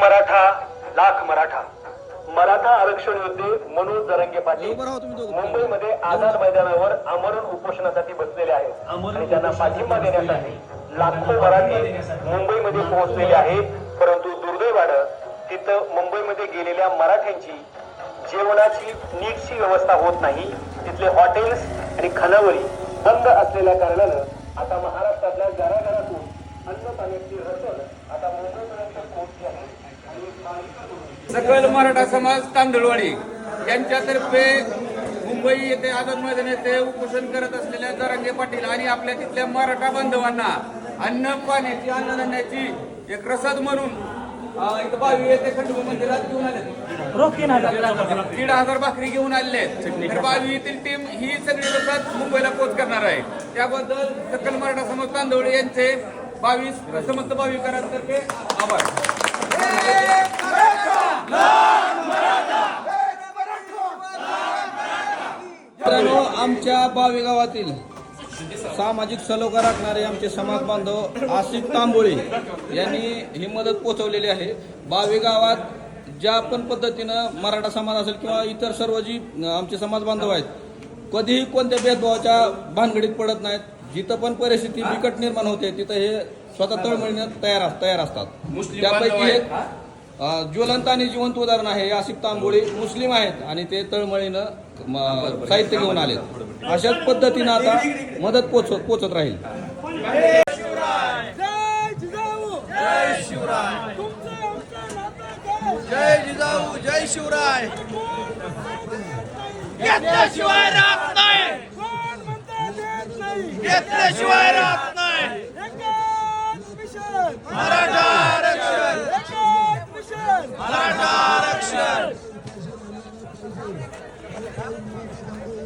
मराठा लाख मराठा. मराठा आरक्षण योद्धे मनोज जरंगे पाटील. मुंबईमध्ये आझाद मैदानावर आमरण उपोषणासाठी बसलेले आहेत. आणि त्यांना पाठिंबा देण्यासाठी लाखो मराठी मुंबईमध्ये पोहोचलेले आहेत. परंतु दुर्दैवानं तिथं मुंबईमध्ये गेलेल्या मराठ्यांची जेवणाची नीटची व्यवस्था होत नाही. तिथले हॉटेल्स आणि खानावळी बंद असलेल्या कारणानं आता महाराष्ट्रातल्या घराघरातून अन्न पाण्याची रचन आता मुंबईपर्यंत पोहोचली आहे. सकल मराठा समाज तांदळवाडी यांच्यातर्फे मुंबई येथे आझाद मैदान येथे उपोषण करत असलेल्या जरांगे पाटील आणि आपल्या तिथल्या मराठा बांधवांना अन्न पाण्याची अन्नधान्याची एक रसद म्हणून इथं बावी येथे खंडोबा मंदिरात घेऊन आले. दीड हजार भाकरी घेऊन आलेले तर बावी येथील टीम ही सगळी रसद मुंबईला पोच करणार आहे. त्याबद्दल सकल मराठा समाज तांदवडे यांचे बावीस समस्त भाविकांतर्फे आभार. आमच्या बावी गावातील सामाजिक सलोखा राखणारे आमचे समाज बांधव आसिफ तांबोळे यांनी ही मदत पोहोचवलेली आहे. बावी गावात ज्या पण पद्धतीनं मराठा समाज असेल किंवा इतर सर्व जी आमचे समाज बांधव आहेत कधीही कोणत्या भेदभावाच्या भानगडीत पडत नाहीत. जिथं पण परिस्थिती बिकट निर्माण होते तिथं हे स्वतः तळमळण्यात तयार तयार असतात. त्यापैकी एक ज्वलंत आणि जिवंत उदाहरण आहे. हे आसिफ तांबोळी मुस्लिम आहेत आणि ते तळमळीनं साहित्य घेऊन आलेत. अशाच पद्धतीनं आता मदत पोच पोचत राहील. जय जिजाऊ जय शिवराय तुमचं आमचं नातं काय? जय जिजाऊ जय शिवराय घेतल्याशिवाय राहत नाही. घेतल्याशिवाय राहत नाही एकच मिशन मराठा आरक्षण एकच मिशन मराठा आरक्षण